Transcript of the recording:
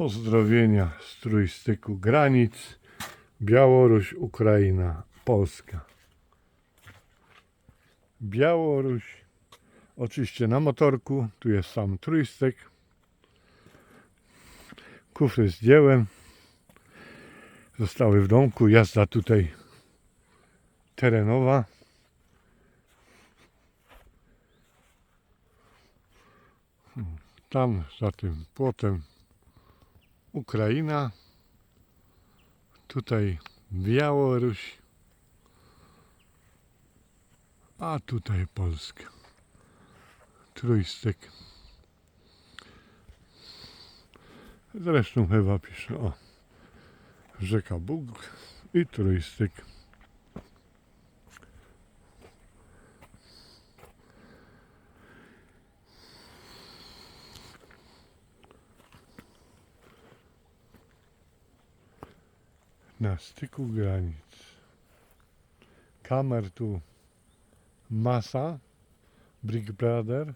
Pozdrowienia z trójstyku granic. Białoruś, Ukraina, Polska. Białoruś. Oczywiście na motorku. Tu jest sam trójstyk. Kufry zdjąłem. Zostały w domku. Jazda tutaj terenowa. Tam za tym płotem Ukraina. Tutaj Białoruś. A tutaj Polska. Trójstyk. Zresztą chyba pisze o rzeka Bóg i trójstyk. Na styku granic. Kamer tu masa, Big Brother.